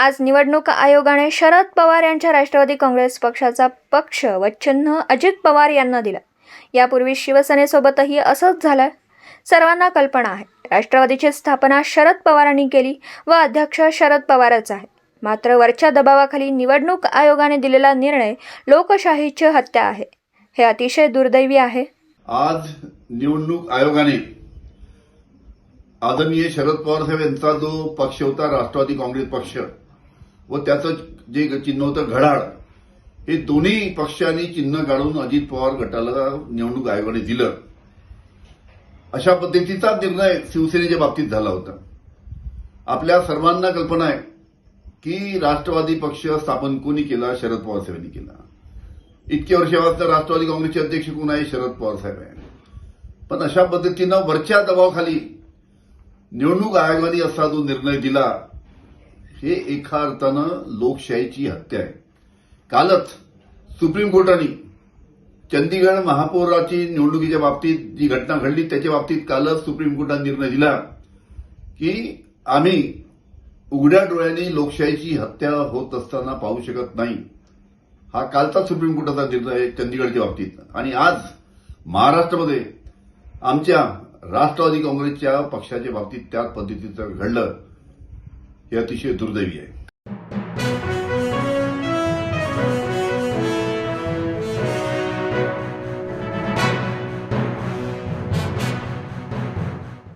आज निवडणूक आयोगाने शरद पवार यांच्या राष्ट्रवादी काँग्रेस पक्षाचा पक्ष व चिन्ह अजित पवार यांना दिला. यापूर्वी शिवसेनेसोबतही असंच झालं. सर्वांना कल्पना आहे. राष्ट्रवादीची स्थापना शरद पवारांनी केली व अध्यक्ष शरद पवारच आहे मात्र वरच्या दबावाखाली निवडणूक आयोगाने दिलेला निर्णय लोकशाहीची हत्या आहे. हे अतिशय दुर्दैवी आहे. आज निवडणूक आयोगाने आदरणीय शरद पवार साहेब यांचा जो पक्ष होता राष्ट्रवादी काँग्रेस पक्ष व त्याचं जे चिन्ह होतं घडाळ हे दोन्ही पक्षांनी चिन्ह काढून अजित पवार गटाला निवडणूक आयोगाने दिलं. अशा पद्धतीचा निर्णय शिवसेनेच्या बाबतीत झाला होता. आपल्या सर्वांना कल्पना आहे की राष्ट्रवादी पक्ष स्थापन कोणी केला? शरद पवार साहेबांनी केला. इतके वर्षापासून राष्ट्रवादी काँग्रेसचे अध्यक्ष कोण आहे? शरद पवार साहेब आहे. पण अशा पद्धतीनं वरच्या दबावाखाली निवडणूक आयोगाने असा जो निर्णय दिला हे एका अर्थानं लोकशाहीची हत्या आहे. कालच सुप्रीम कोर्टाने चंदीगड महापौराची निवडणुकीच्या बाबतीत जी घटना घडली त्याच्या बाबतीत कालच सुप्रीम कोर्टाने निर्णय दिला की आम्ही उघड्या डोळ्यांनी लोकशाहीची हत्या होत असताना पाहू शकत नाही. हा कालचा सुप्रीम कोर्टाचा निर्णय आहे चंदीगडच्या बाबतीत. आणि आज महाराष्ट्रामध्ये आमच्या राष्ट्रवादी काँग्रेसच्या पक्षाच्या बाबतीत त्याच पद्धतीचं घडलं. हे अतिशय दुर्दैवी आहे